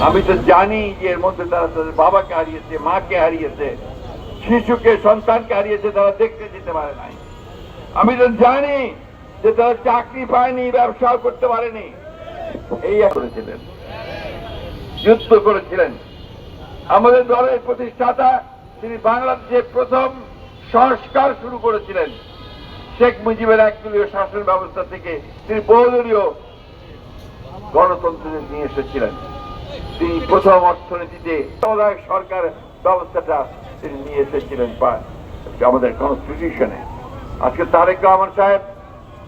আমি তো জানি যে এর মধ্যে তারা তাদের বাবাকে হারিয়েছে, মাকে হারিয়েছে, শিশুকে, সন্তানকে হারিয়েছে, তারা দেখতে যেতে পারে নাই। আমি তো জানি যে তারা চাকরি পায়নি, ব্যবসাও করতে পারেনি। এই করেছিলেন। যুদ্ধ করেছিলেন। আমাদের দলের প্রতিষ্ঠাতা তিনি বাংলাদেশের প্রথম সংস্কার শুরু করেছিলেন। শেখ মুজিবের একদলীয় শাসন ব্যবস্থা থেকে তিনি বহুদলীয় গণতন্ত্র নিয়ে এসেছিলেন। তিনি প্রথম অর্থনীতিতে সামুদায়িক সরকার ব্যবস্থাটা তিনি নিয়ে এসেছিলেন আমাদের কনস্টিটিউশনে আজকে তারেক রহমান সাহেব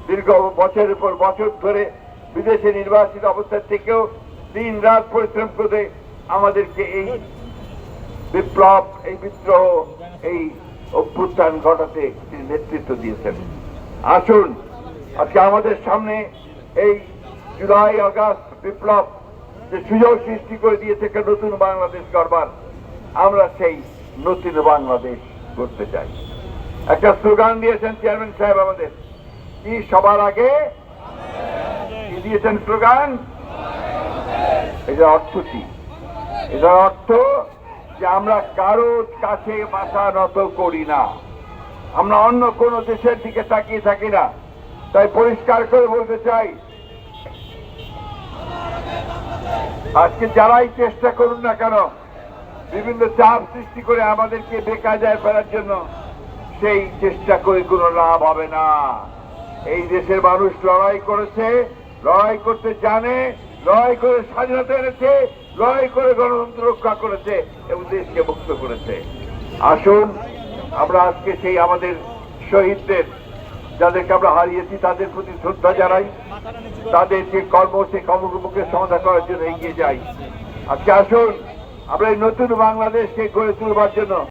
দীর্ঘ বছরের পর বছর ধরে বিদেশে নির্বাচিত অবস্থা থেকেও দিন রাত পরিশ্রম করে আমাদেরকে এই বিপ্লব, এই বিদ্রোহ, এই অভ্যুত্থান ঘটাতে তিনি নেতৃত্ব দিয়েছেন। আসুন, আজকে আমাদের সামনে এই জুলাই, আগস্ট বিপ্লব যে সুযোগ সৃষ্টি করে দিয়েছে একটা নতুন বাংলাদেশ গড়বার, আমরা সেই নতুন বাংলাদেশ করতে চাই। একটা স্লোগান দিয়েছেন চেয়ারম্যান সাহেব আমাদের, কি সবার আগে? কি দিয়েছেন স্লোগান? এটার অর্থ কি? এটার অর্থ যে আমরা কারোর কাছে মাথা নত করি না। আমরা অন্য কোন দেশের দিকে তাকিয়ে থাকি না। তাই পরিষ্কার করে বলতে চাই আজকে যারাই চেষ্টা করুন না কেন, বিভিন্ন চাপ সৃষ্টি করে আমাদেরকে বেকায়দায় ফেলার জন্য সেই চেষ্টা করে কোনো লাভ হবে না। এই দেশের মানুষ লড়াই করেছে, লড়াই করতে জানে, লড়াই করে স্বাধীনতা এনেছে, লড়াই করে গণতন্ত্র রক্ষা করেছে এবং দেশকে মুক্ত করেছে। আসুন, আমরা আজকে সেই আমাদের শহীদদের যাদেরকে আমরা হারিয়েছি, তাদের প্রতি শ্রদ্ধা জানাই। তাদের যে কর্ম সেই কর্মকে সমাধান করার জন্য এগিয়ে যাই। আজকে আসুন, আমরা এই নতুন বাংলাদেশকে গড়ে তুলবার জন্য